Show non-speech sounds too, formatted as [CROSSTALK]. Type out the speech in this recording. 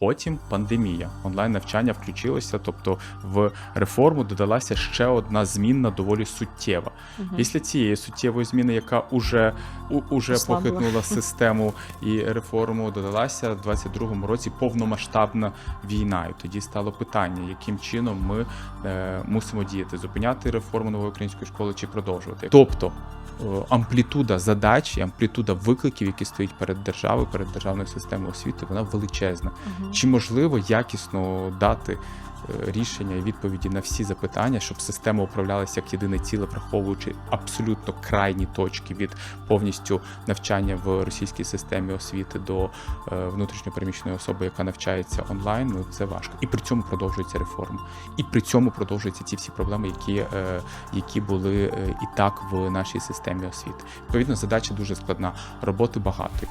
Потім пандемія, онлайн навчання включилося, тобто в реформу додалася ще одна змінна, доволі суттєва. Мгм. Після цієї суттєвої зміни, яка уже, у, уже похитнула [LAUGHS] систему і реформу, додалася в 22-му році повномасштабна війна. І тоді стало питання, яким чином ми е, мусимо діяти, зупиняти реформу нової української школи чи продовжувати. Тобто амплітуда задач амплітуда викликів, які стоять перед державою, перед державною системою освіти, вона величезна. Угу. Чи можливо якісно дати е, рішення і відповіді на всі запитання, щоб система управлялася як єдине ціле, враховуючи абсолютно крайні точки від повністю навчання в російській системі освіти до е, внутрішньопереміщеної особи, яка навчається онлайн, ну це важко. І при цьому продовжується реформа. І при цьому продовжуються ті всі проблеми, які, е, які були е, і так в нашій системі освіти. Відповідно, задача дуже складна, роботи багато.